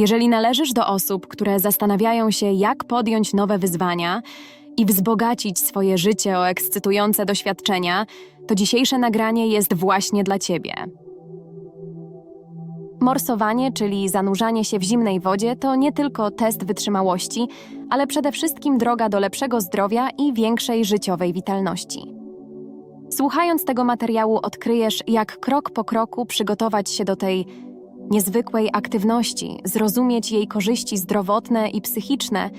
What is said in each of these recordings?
Jeżeli należysz do osób, które zastanawiają się, jak podjąć nowe wyzwania i wzbogacić swoje życie o ekscytujące doświadczenia, to dzisiejsze nagranie jest właśnie dla Ciebie. Morsowanie, czyli zanurzanie się w zimnej wodzie, to nie tylko test wytrzymałości, ale przede wszystkim droga do lepszego zdrowia i większej życiowej witalności. Słuchając tego materiału, odkryjesz, jak krok po kroku przygotować się do tej niezwykłej aktywności, zrozumieć jej korzyści zdrowotne i psychiczne,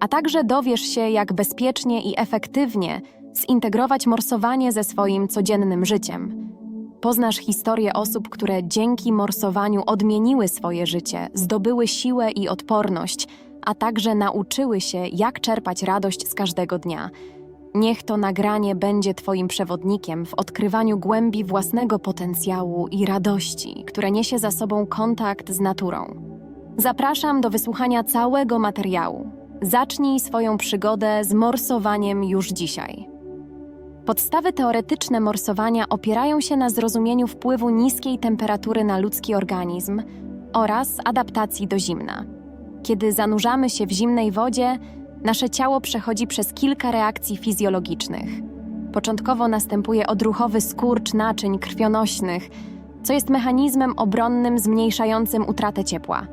a także dowiesz się, jak bezpiecznie i efektywnie zintegrować morsowanie ze swoim codziennym życiem. Poznasz historię osób, które dzięki morsowaniu odmieniły swoje życie, zdobyły siłę i odporność, a także nauczyły się, jak czerpać radość z każdego dnia. Niech to nagranie będzie Twoim przewodnikiem w odkrywaniu głębi własnego potencjału i radości, które niesie za sobą kontakt z naturą. Zapraszam do wysłuchania całego materiału. Zacznij swoją przygodę z morsowaniem już dzisiaj. Podstawy teoretyczne morsowania opierają się na zrozumieniu wpływu niskiej temperatury na ludzki organizm oraz adaptacji do zimna. Kiedy zanurzamy się w zimnej wodzie, nasze ciało przechodzi przez kilka reakcji fizjologicznych. Początkowo następuje odruchowy skurcz naczyń krwionośnych, co jest mechanizmem obronnym zmniejszającym utratę ciepła.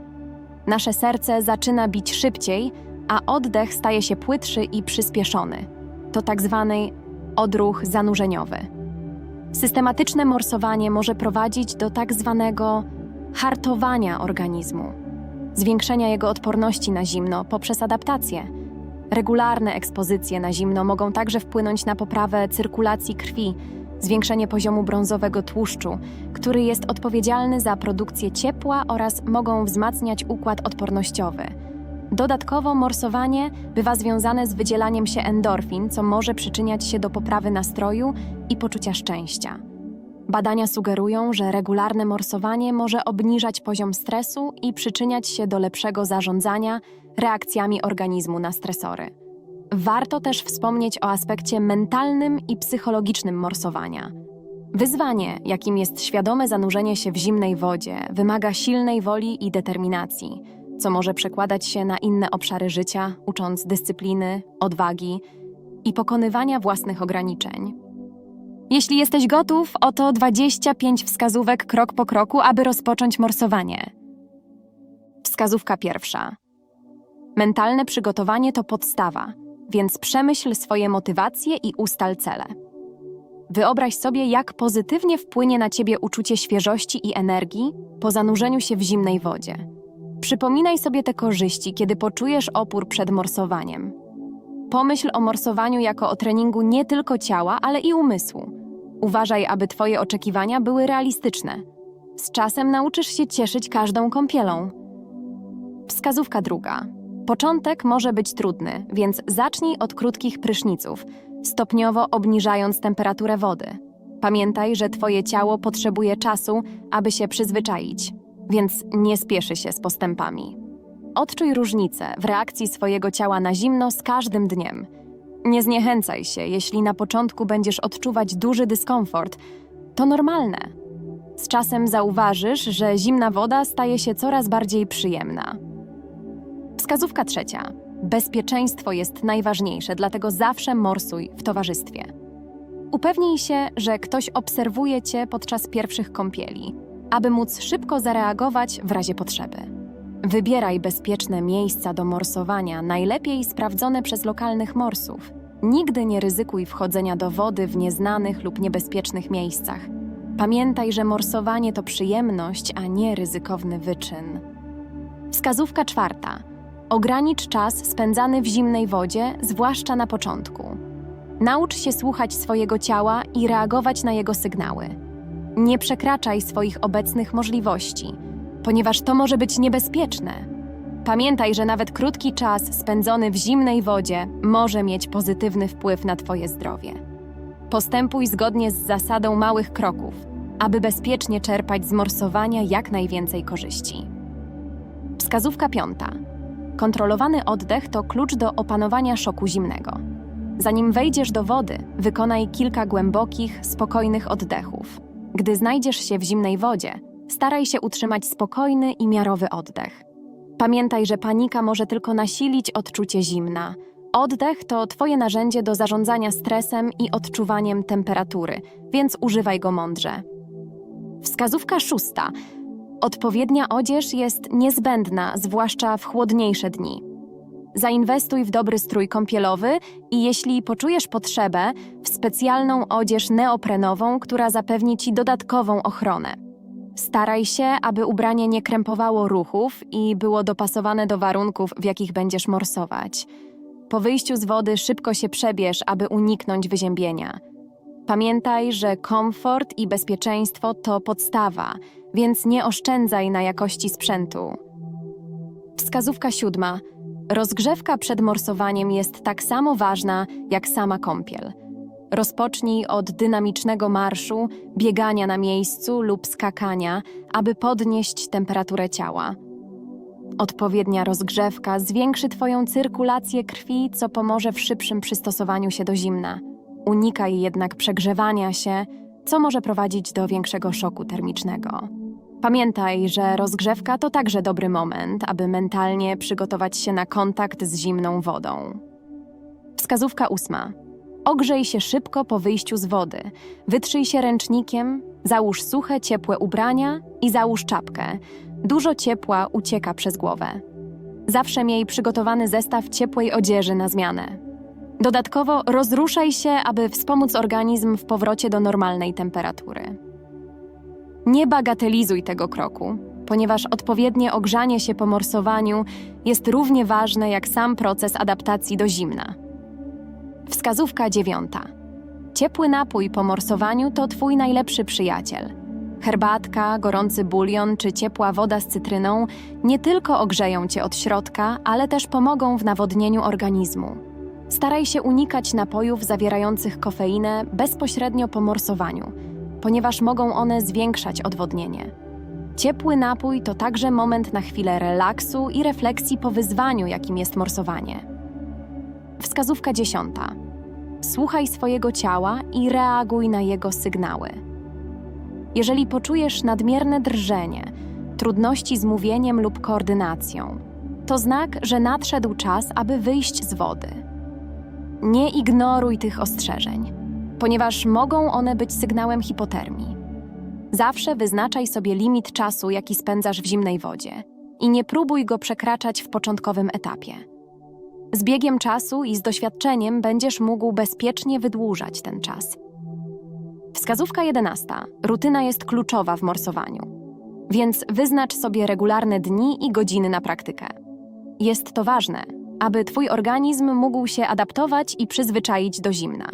Nasze serce zaczyna bić szybciej, a oddech staje się płytszy i przyspieszony. To tak zwany odruch zanurzeniowy. Systematyczne morsowanie może prowadzić do tak zwanego hartowania organizmu, zwiększenia jego odporności na zimno poprzez adaptację. Regularne ekspozycje na zimno mogą także wpłynąć na poprawę cyrkulacji krwi, zwiększenie poziomu brązowego tłuszczu, który jest odpowiedzialny za produkcję ciepła oraz mogą wzmacniać układ odpornościowy. Dodatkowo morsowanie bywa związane z wydzielaniem się endorfin, co może przyczyniać się do poprawy nastroju i poczucia szczęścia. Badania sugerują, że regularne morsowanie może obniżać poziom stresu i przyczyniać się do lepszego zarządzania reakcjami organizmu na stresory. Warto też wspomnieć o aspekcie mentalnym i psychologicznym morsowania. Wyzwanie, jakim jest świadome zanurzenie się w zimnej wodzie, wymaga silnej woli i determinacji, co może przekładać się na inne obszary życia, ucząc dyscypliny, odwagi i pokonywania własnych ograniczeń. Jeśli jesteś gotów, oto 25 wskazówek krok po kroku, aby rozpocząć morsowanie. Wskazówka pierwsza. Mentalne przygotowanie to podstawa, więc przemyśl swoje motywacje i ustal cele. Wyobraź sobie, jak pozytywnie wpłynie na ciebie uczucie świeżości i energii po zanurzeniu się w zimnej wodzie. Przypominaj sobie te korzyści, kiedy poczujesz opór przed morsowaniem. Pomyśl o morsowaniu jako o treningu nie tylko ciała, ale i umysłu. Uważaj, aby Twoje oczekiwania były realistyczne. Z czasem nauczysz się cieszyć każdą kąpielą. Wskazówka druga. Początek może być trudny, więc zacznij od krótkich pryszniców, stopniowo obniżając temperaturę wody. Pamiętaj, że Twoje ciało potrzebuje czasu, aby się przyzwyczaić, więc nie spieszy się z postępami. Odczuj różnicę w reakcji swojego ciała na zimno z każdym dniem. Nie zniechęcaj się, jeśli na początku będziesz odczuwać duży dyskomfort. To normalne. Z czasem zauważysz, że zimna woda staje się coraz bardziej przyjemna. Wskazówka trzecia. Bezpieczeństwo jest najważniejsze, dlatego zawsze morsuj w towarzystwie. Upewnij się, że ktoś obserwuje cię podczas pierwszych kąpieli, aby móc szybko zareagować w razie potrzeby. Wybieraj bezpieczne miejsca do morsowania, najlepiej sprawdzone przez lokalnych morsów. Nigdy nie ryzykuj wchodzenia do wody w nieznanych lub niebezpiecznych miejscach. Pamiętaj, że morsowanie to przyjemność, a nie ryzykowny wyczyn. Wskazówka czwarta. Ogranicz czas spędzany w zimnej wodzie, zwłaszcza na początku. Naucz się słuchać swojego ciała i reagować na jego sygnały. Nie przekraczaj swoich obecnych możliwości, ponieważ to może być niebezpieczne. Pamiętaj, że nawet krótki czas spędzony w zimnej wodzie może mieć pozytywny wpływ na Twoje zdrowie. Postępuj zgodnie z zasadą małych kroków, aby bezpiecznie czerpać z morsowania jak najwięcej korzyści. Wskazówka piąta. Kontrolowany oddech to klucz do opanowania szoku zimnego. Zanim wejdziesz do wody, wykonaj kilka głębokich, spokojnych oddechów. Gdy znajdziesz się w zimnej wodzie, staraj się utrzymać spokojny i miarowy oddech. Pamiętaj, że panika może tylko nasilić odczucie zimna. Oddech to Twoje narzędzie do zarządzania stresem i odczuwaniem temperatury, więc używaj go mądrze. Wskazówka szósta. Odpowiednia odzież jest niezbędna, zwłaszcza w chłodniejsze dni. Zainwestuj w dobry strój kąpielowy i jeśli poczujesz potrzebę, w specjalną odzież neoprenową, która zapewni Ci dodatkową ochronę. Staraj się, aby ubranie nie krępowało ruchów i było dopasowane do warunków, w jakich będziesz morsować. Po wyjściu z wody szybko się przebierz, aby uniknąć wyziębienia. Pamiętaj, że komfort i bezpieczeństwo to podstawa, więc nie oszczędzaj na jakości sprzętu. Wskazówka siódma. Rozgrzewka przed morsowaniem jest tak samo ważna jak sama kąpiel. Rozpocznij od dynamicznego marszu, biegania na miejscu lub skakania, aby podnieść temperaturę ciała. Odpowiednia rozgrzewka zwiększy Twoją cyrkulację krwi, co pomoże w szybszym przystosowaniu się do zimna. Unikaj jednak przegrzewania się, co może prowadzić do większego szoku termicznego. Pamiętaj, że rozgrzewka to także dobry moment, aby mentalnie przygotować się na kontakt z zimną wodą. Wskazówka ósma. Ogrzej się szybko po wyjściu z wody. Wytrzyj się ręcznikiem, załóż suche, ciepłe ubrania i załóż czapkę. Dużo ciepła ucieka przez głowę. Zawsze miej przygotowany zestaw ciepłej odzieży na zmianę. Dodatkowo rozruszaj się, aby wspomóc organizm w powrocie do normalnej temperatury. Nie bagatelizuj tego kroku, ponieważ odpowiednie ogrzanie się po morsowaniu jest równie ważne jak sam proces adaptacji do zimna. Wskazówka dziewiąta. Ciepły napój po morsowaniu to Twój najlepszy przyjaciel. Herbatka, gorący bulion czy ciepła woda z cytryną nie tylko ogrzeją Cię od środka, ale też pomogą w nawodnieniu organizmu. Staraj się unikać napojów zawierających kofeinę bezpośrednio po morsowaniu, ponieważ mogą one zwiększać odwodnienie. Ciepły napój to także moment na chwilę relaksu i refleksji po wyzwaniu, jakim jest morsowanie. Wskazówka dziesiąta. Słuchaj swojego ciała i reaguj na jego sygnały. Jeżeli poczujesz nadmierne drżenie, trudności z mówieniem lub koordynacją, to znak, że nadszedł czas, aby wyjść z wody. Nie ignoruj tych ostrzeżeń, ponieważ mogą one być sygnałem hipotermii. Zawsze wyznaczaj sobie limit czasu, jaki spędzasz w zimnej wodzie i nie próbuj go przekraczać w początkowym etapie. Z biegiem czasu i z doświadczeniem będziesz mógł bezpiecznie wydłużać ten czas. Wskazówka 11. Rutyna jest kluczowa w morsowaniu, więc wyznacz sobie regularne dni i godziny na praktykę. Jest to ważne, aby Twój organizm mógł się adaptować i przyzwyczaić do zimna.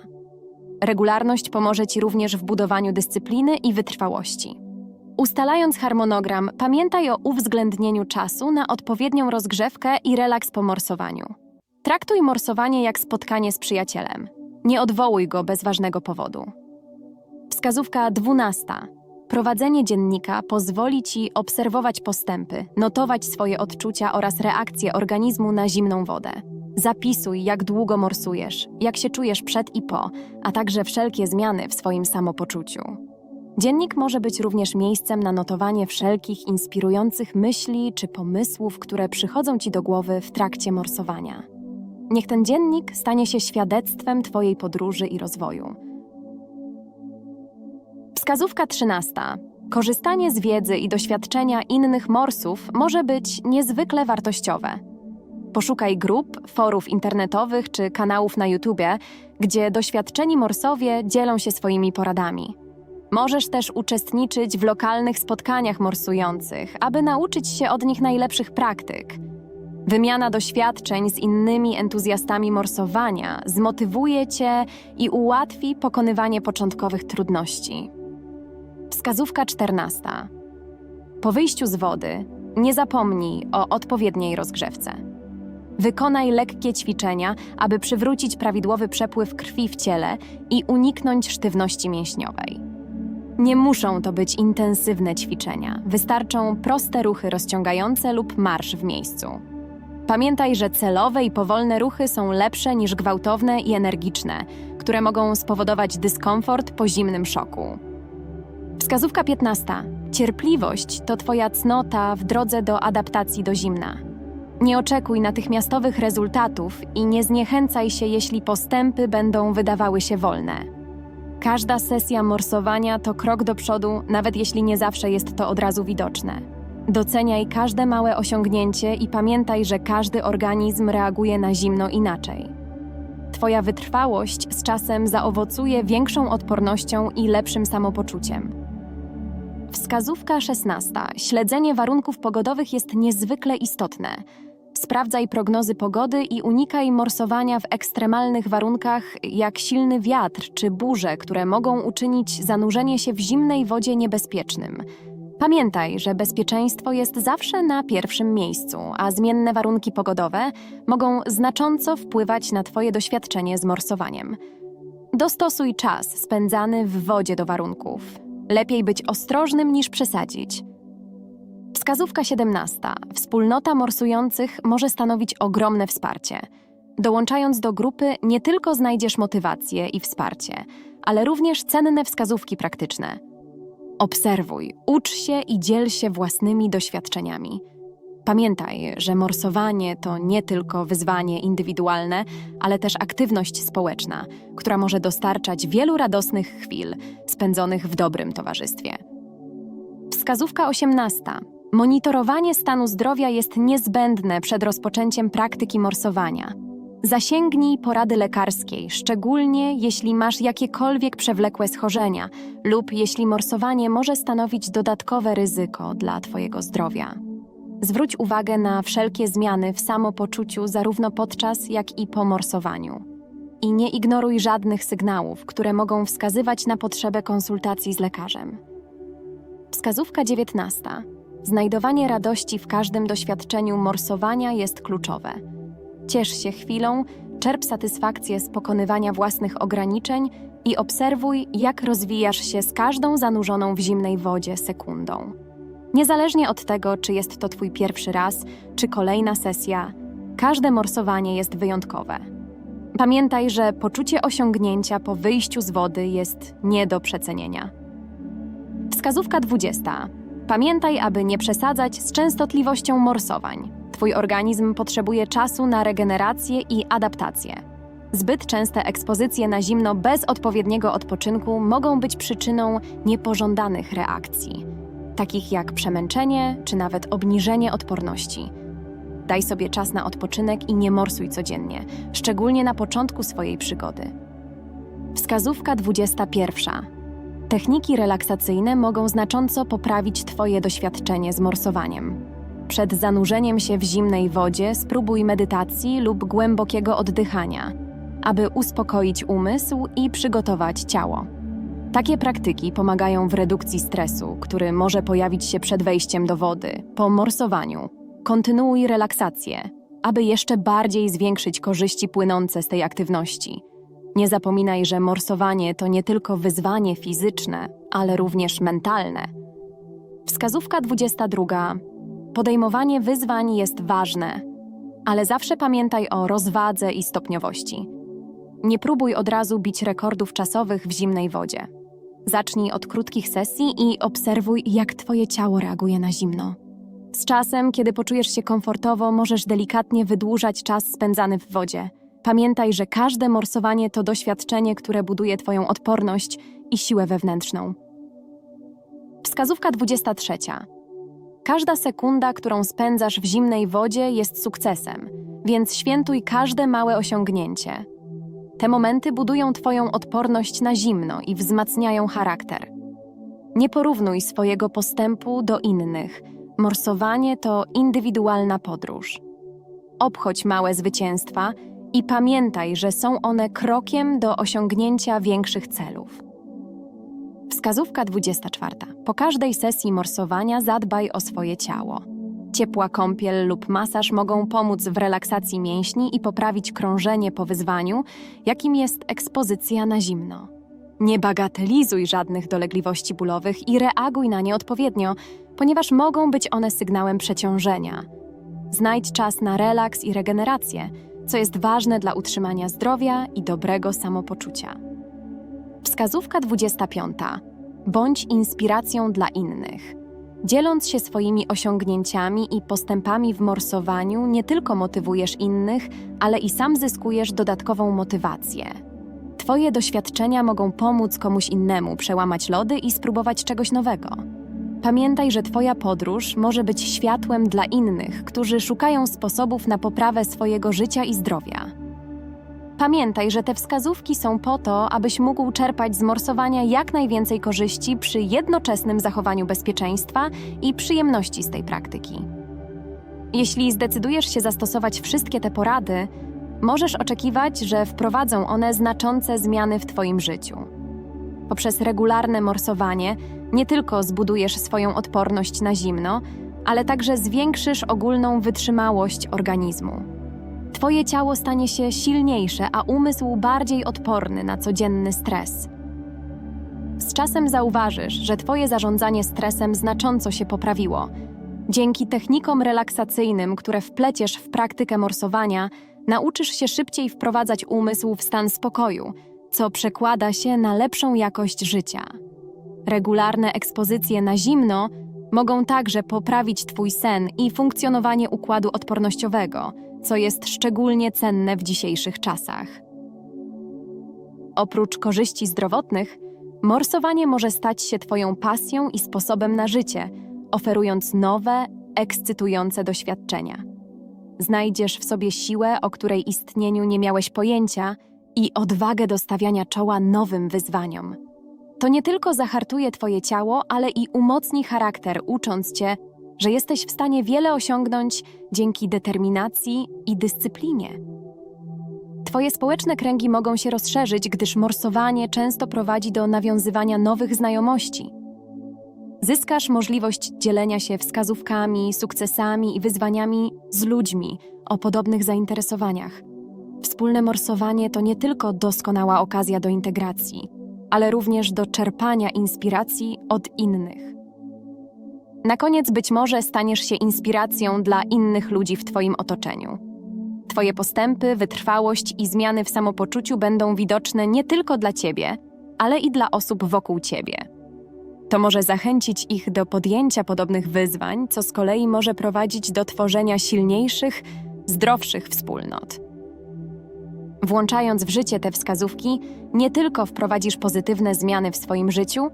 Regularność pomoże Ci również w budowaniu dyscypliny i wytrwałości. Ustalając harmonogram, pamiętaj o uwzględnieniu czasu na odpowiednią rozgrzewkę i relaks po morsowaniu. Traktuj morsowanie jak spotkanie z przyjacielem. Nie odwołuj go bez ważnego powodu. Wskazówka 12. Prowadzenie dziennika pozwoli Ci obserwować postępy, notować swoje odczucia oraz reakcje organizmu na zimną wodę. Zapisuj, jak długo morsujesz, jak się czujesz przed i po, a także wszelkie zmiany w swoim samopoczuciu. Dziennik może być również miejscem na notowanie wszelkich inspirujących myśli czy pomysłów, które przychodzą Ci do głowy w trakcie morsowania. Niech ten dziennik stanie się świadectwem Twojej podróży i rozwoju. Wskazówka 13. Korzystanie z wiedzy i doświadczenia innych morsów może być niezwykle wartościowe. Poszukaj grup, forów internetowych czy kanałów na YouTube, gdzie doświadczeni morsowie dzielą się swoimi poradami. Możesz też uczestniczyć w lokalnych spotkaniach morsujących, aby nauczyć się od nich najlepszych praktyk. Wymiana doświadczeń z innymi entuzjastami morsowania zmotywuje Cię i ułatwi pokonywanie początkowych trudności. Wskazówka 14. Po wyjściu z wody nie zapomnij o odpowiedniej rozgrzewce. Wykonaj lekkie ćwiczenia, aby przywrócić prawidłowy przepływ krwi w ciele i uniknąć sztywności mięśniowej. Nie muszą to być intensywne ćwiczenia, wystarczą proste ruchy rozciągające lub marsz w miejscu. Pamiętaj, że celowe i powolne ruchy są lepsze niż gwałtowne i energiczne, które mogą spowodować dyskomfort po zimnym szoku. Wskazówka 15. Cierpliwość to Twoja cnota w drodze do adaptacji do zimna. Nie oczekuj natychmiastowych rezultatów i nie zniechęcaj się, jeśli postępy będą wydawały się wolne. Każda sesja morsowania to krok do przodu, nawet jeśli nie zawsze jest to od razu widoczne. Doceniaj każde małe osiągnięcie i pamiętaj, że każdy organizm reaguje na zimno inaczej. Twoja wytrwałość z czasem zaowocuje większą odpornością i lepszym samopoczuciem. Wskazówka 16. Śledzenie warunków pogodowych jest niezwykle istotne. Sprawdzaj prognozy pogody i unikaj morsowania w ekstremalnych warunkach, jak silny wiatr czy burze, które mogą uczynić zanurzenie się w zimnej wodzie niebezpiecznym. Pamiętaj, że bezpieczeństwo jest zawsze na pierwszym miejscu, a zmienne warunki pogodowe mogą znacząco wpływać na Twoje doświadczenie z morsowaniem. Dostosuj czas spędzany w wodzie do warunków. Lepiej być ostrożnym niż przesadzić. Wskazówka 17. Wspólnota morsujących może stanowić ogromne wsparcie. Dołączając do grupy, nie tylko znajdziesz motywację i wsparcie, ale również cenne wskazówki praktyczne. Obserwuj, ucz się i dziel się własnymi doświadczeniami. Pamiętaj, że morsowanie to nie tylko wyzwanie indywidualne, ale też aktywność społeczna, która może dostarczać wielu radosnych chwil spędzonych w dobrym towarzystwie. Wskazówka 18. Monitorowanie stanu zdrowia jest niezbędne przed rozpoczęciem praktyki morsowania. Zasięgnij porady lekarskiej, szczególnie jeśli masz jakiekolwiek przewlekłe schorzenia lub jeśli morsowanie może stanowić dodatkowe ryzyko dla Twojego zdrowia. Zwróć uwagę na wszelkie zmiany w samopoczuciu zarówno podczas, jak i po morsowaniu. I nie ignoruj żadnych sygnałów, które mogą wskazywać na potrzebę konsultacji z lekarzem. Wskazówka 19. Znajdowanie radości w każdym doświadczeniu morsowania jest kluczowe. Ciesz się chwilą, czerp satysfakcję z pokonywania własnych ograniczeń i obserwuj, jak rozwijasz się z każdą zanurzoną w zimnej wodzie sekundą. Niezależnie od tego, czy jest to Twój pierwszy raz, czy kolejna sesja, każde morsowanie jest wyjątkowe. Pamiętaj, że poczucie osiągnięcia po wyjściu z wody jest nie do przecenienia. Wskazówka 20. Pamiętaj, aby nie przesadzać z częstotliwością morsowań. Twój organizm potrzebuje czasu na regenerację i adaptację. Zbyt częste ekspozycje na zimno bez odpowiedniego odpoczynku mogą być przyczyną niepożądanych reakcji, takich jak przemęczenie czy nawet obniżenie odporności. Daj sobie czas na odpoczynek i nie morsuj codziennie, szczególnie na początku swojej przygody. Wskazówka 21. Techniki relaksacyjne mogą znacząco poprawić Twoje doświadczenie z morsowaniem. Przed zanurzeniem się w zimnej wodzie spróbuj medytacji lub głębokiego oddychania, aby uspokoić umysł i przygotować ciało. Takie praktyki pomagają w redukcji stresu, który może pojawić się przed wejściem do wody, po morsowaniu. Kontynuuj relaksację, aby jeszcze bardziej zwiększyć korzyści płynące z tej aktywności. Nie zapominaj, że morsowanie to nie tylko wyzwanie fizyczne, ale również mentalne. Wskazówka 22. Podejmowanie wyzwań jest ważne, ale zawsze pamiętaj o rozwadze i stopniowości. Nie próbuj od razu bić rekordów czasowych w zimnej wodzie. Zacznij od krótkich sesji i obserwuj, jak Twoje ciało reaguje na zimno. Z czasem, kiedy poczujesz się komfortowo, możesz delikatnie wydłużać czas spędzany w wodzie. Pamiętaj, że każde morsowanie to doświadczenie, które buduje Twoją odporność i siłę wewnętrzną. Wskazówka 23. Każda sekunda, którą spędzasz w zimnej wodzie, jest sukcesem, więc świętuj każde małe osiągnięcie. Te momenty budują Twoją odporność na zimno i wzmacniają charakter. Nie porównuj swojego postępu do innych. Morsowanie to indywidualna podróż. Obchodź małe zwycięstwa i pamiętaj, że są one krokiem do osiągnięcia większych celów. Wskazówka 24. Po każdej sesji morsowania zadbaj o swoje ciało. Ciepła kąpiel lub masaż mogą pomóc w relaksacji mięśni i poprawić krążenie po wyzwaniu, jakim jest ekspozycja na zimno. Nie bagatelizuj żadnych dolegliwości bólowych i reaguj na nie odpowiednio, ponieważ mogą być one sygnałem przeciążenia. Znajdź czas na relaks i regenerację, co jest ważne dla utrzymania zdrowia i dobrego samopoczucia. Wskazówka 25. Bądź inspiracją dla innych. Dzieląc się swoimi osiągnięciami i postępami w morsowaniu, nie tylko motywujesz innych, ale i sam zyskujesz dodatkową motywację. Twoje doświadczenia mogą pomóc komuś innemu przełamać lody i spróbować czegoś nowego. Pamiętaj, że Twoja podróż może być światłem dla innych, którzy szukają sposobów na poprawę swojego życia i zdrowia. Pamiętaj, że te wskazówki są po to, abyś mógł czerpać z morsowania jak najwięcej korzyści przy jednoczesnym zachowaniu bezpieczeństwa i przyjemności z tej praktyki. Jeśli zdecydujesz się zastosować wszystkie te porady, możesz oczekiwać, że wprowadzą one znaczące zmiany w Twoim życiu. Poprzez regularne morsowanie nie tylko zbudujesz swoją odporność na zimno, ale także zwiększysz ogólną wytrzymałość organizmu. Twoje ciało stanie się silniejsze, a umysł bardziej odporny na codzienny stres. Z czasem zauważysz, że Twoje zarządzanie stresem znacząco się poprawiło. Dzięki technikom relaksacyjnym, które wpleciesz w praktykę morsowania, nauczysz się szybciej wprowadzać umysł w stan spokoju, co przekłada się na lepszą jakość życia. Regularne ekspozycje na zimno mogą także poprawić Twój sen i funkcjonowanie układu odpornościowego, co jest szczególnie cenne w dzisiejszych czasach. Oprócz korzyści zdrowotnych, morsowanie może stać się Twoją pasją i sposobem na życie, oferując nowe, ekscytujące doświadczenia. Znajdziesz w sobie siłę, o której istnieniu nie miałeś pojęcia, i odwagę do stawiania czoła nowym wyzwaniom. To nie tylko zahartuje Twoje ciało, ale i umocni charakter, ucząc Cię, że jesteś w stanie wiele osiągnąć dzięki determinacji i dyscyplinie. Twoje społeczne kręgi mogą się rozszerzyć, gdyż morsowanie często prowadzi do nawiązywania nowych znajomości. Zyskasz możliwość dzielenia się wskazówkami, sukcesami i wyzwaniami z ludźmi o podobnych zainteresowaniach. Wspólne morsowanie to nie tylko doskonała okazja do integracji, ale również do czerpania inspiracji od innych. Na koniec być może staniesz się inspiracją dla innych ludzi w Twoim otoczeniu. Twoje postępy, wytrwałość i zmiany w samopoczuciu będą widoczne nie tylko dla Ciebie, ale i dla osób wokół Ciebie. To może zachęcić ich do podjęcia podobnych wyzwań, co z kolei może prowadzić do tworzenia silniejszych, zdrowszych wspólnot. Włączając w życie te wskazówki, nie tylko wprowadzisz pozytywne zmiany w swoim życiu,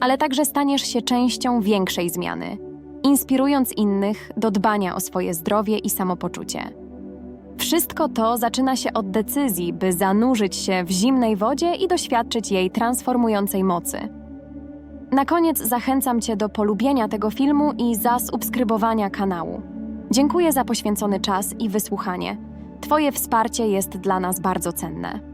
ale także staniesz się częścią większej zmiany, inspirując innych do dbania o swoje zdrowie i samopoczucie. Wszystko to zaczyna się od decyzji, by zanurzyć się w zimnej wodzie i doświadczyć jej transformującej mocy. Na koniec zachęcam Cię do polubienia tego filmu i zasubskrybowania kanału. Dziękuję za poświęcony czas i wysłuchanie. Twoje wsparcie jest dla nas bardzo cenne.